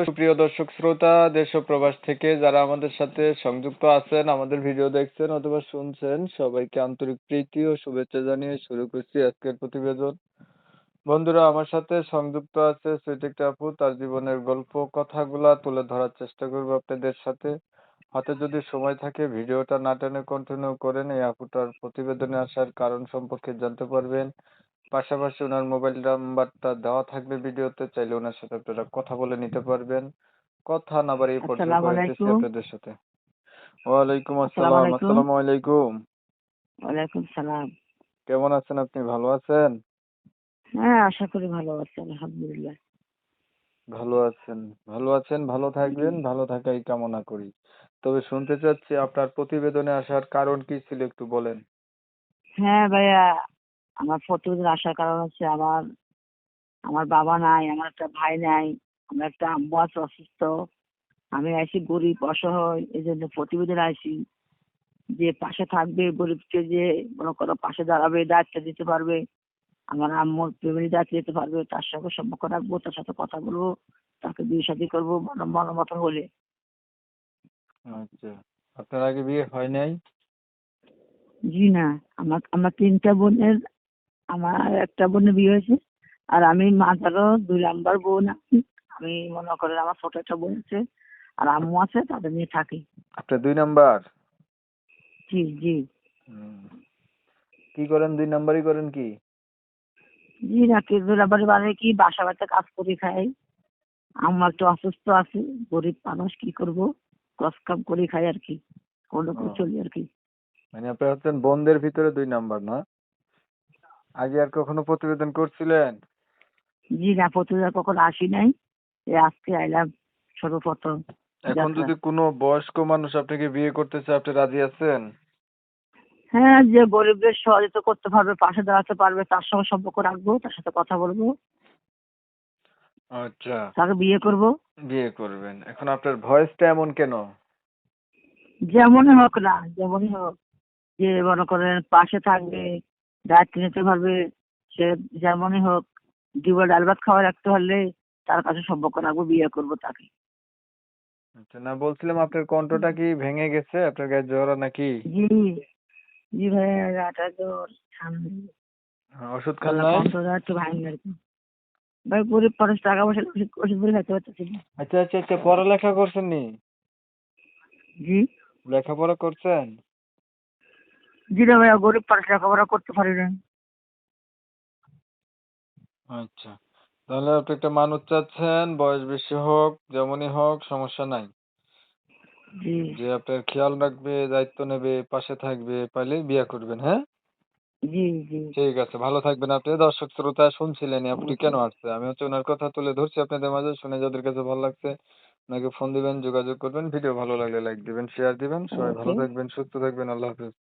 সুপ্রিয় দর্শক শ্রোতা, দেশ প্রবাস থেকে যারা আমাদের সাথে সংযুক্ত আছেন, আমাদের ভিডিও দেখছেন অথবা শুনছেন, সবাইকে আন্তরিক প্রীতি ও শুভেচ্ছা জানিয়ে শুরু করছি আজকের প্রতিবেদন। বন্ধুরা, আমার সাথে সংযুক্ত আছে একটা আপু তার জীবনের গল্প, কথাগুলা তুলে ধরার চেষ্টা করব আপনাদের সাথে। হাতে যদি সময় থাকে, ভিডিওটা না টেনে কন্টিনিউ করেন। এই আপুটার প্রতিবেদনে আসার কারণ সম্পর্কে জানতে পারবেন। পাশাপাশি ওনার মোবাইল নাম্বারটা দেওয়া থাকবে ভিডিওতে চাইলে ওনার সাথে আপনারা কথা বলে নিতে পারবেন। কথা না বাড়ি এই পর্যন্ত আসসালামু আপনাদের সাথে। ওয়ালাইকুম আসসালাম আসসালামু আলাইকুম। ওয়ালাইকুম সালাম। কেমন আছেন আপনি? ভালো আছেন? হ্যাঁ আশা করি ভালো আছে আলহামদুলিল্লাহ। ভালো আছেন ভালো আছেন ভালো থাকবেন ভালো থাকাই কামনা করি। তবে শুনতে চাচ্ছি আপনার প্রতিবেদনে আসার কারণ কি ছিল একটু বলেন। হ্যাঁ ভাইয়া আমার প্রতিদিন আসার কারণ হচ্ছে আমার আমার বাবা নাই আমার একটা ভাই নাই আমার একটা আম্মু আছে অসুস্থ। আমি আইসি গরিব অসহায় এই জন্য প্রতিবেদন আইসি যে পাশে থাকবে গরিবকে যে মনে করো পাশে দাঁড়াবে দায়িত্ব দিতে পারবে আমার আম্মুর ফ্যামিলি দায়িত্ব দিতে পারবে তার সঙ্গে সম্পর্ক রাখব তার সাথে কথা বলব তাকে বিয়ে শাদী করব মন মন মতো হলে আচ্ছা আপনার আগে বিয়ে হয় নাই? জি না আমার আমার তিনটা বোনের আমার একটা বোনের বিয়ে হয়েছে। আর আমি মাঝারও দুই নাম্বার বোন আছি। আমি মনে করেন আমার ছোট একটা বোন আছে আর আম্মু আছে তাদের নিয়ে থাকি। আপনার দুই নাম্বার? জি জি। কি করেন দুই নাম্বারই করেন কি? জি না কি দুই নাম্বার মানে কি বাসা বাড়িতে কাজ করে খাই। আম্মু একটু অসুস্থ আছে গরিব মানুষ কি করব? কস কাম করে খাই আর কি। কোনো। চলি আর কি। মানে আপনি হচ্ছেন বোনদের ভিতরে দুই নাম্বার না? আগে আর কখনো প্রতিবেদন করছিলেন? জি না প্রতিবেদন কখনো আসি নাই। এই আজকে আইলাম সর্বপ্রথম এখন যদি কোনো বয়স্ক মানুষ আপনাকে বিয়ে করতে চায় আপনি রাজি আছেন? হ্যাঁ যে গরিবদের সহযোগিতা করতে পারবে পাশে দাঁড়াতে পারবে তার সঙ্গে সম্পর্ক রাখব তার সাথে কথা বলব। আচ্ছা। তাকে বিয়ে করব। বিয়ে করবেন। এখন আপনার ভয়েসটা এমন কেন? যেমনই হোক না যেমনই হোক যে মনে করেন পাশে থাকবে দায়িত্ব নিতে পারবে সে যেমনই হোক দুবার ডাল ভাত খাওয়া রাখতে পারলে তার কাছে সম্পর্ক রাখব বিয়ে করব তাকে। আচ্ছা না বলছিলাম আপনার কণ্ঠটা কি ভেঙে গেছে? আপনার গায়ে জ্বর নাকি? জি জি ভাইয়া রাটা জ্বর ঠান্ডা। হ্যাঁ, ওষুধ খান নাই? কণ্ঠটা একটু ভাঙি আর কি। ভাই গরিব মানুষ টাকা পয়সা ওষুধ ওষুধ করে খাইতে পারতেছি না। আচ্ছা আচ্ছা আচ্ছা পড়ালেখা করছেন নি? জি। লেখাপড়া করছেন? জি রে ভাইয়া গরিব মানুষ লেখাপড়া করতে পারি না আচ্ছা। তাহলে আপনি একটা মানুষ চাচ্ছেন বয়স বেশি হোক যেমনই হোক সমস্যা নাই। জি। যে আপনার খেয়াল রাখবে দায়িত্ব নেবে পাশে থাকবে পাইলে বিয়ে করবেন হ্যাঁ? জি জি। ঠিক আছে ভালো থাকবেন আপনি। দর্শক শ্রোতা শুনছিলেন আপনি কেন আসছে? আমি হচ্ছে ওনার কথা তুলে ধরছি আপনাদের মাঝে শুনে যাদের কাছে ভালো লাগছে ওনাকে ফোন দিবেন যোগাযোগ করবেন। ভিডিও ভালো লাগলে লাইক দিবেন শেয়ার দিবেন। সবাই ভালো. থাকবেন সুস্থ থাকবেন। আল্লাহ হাফেজ।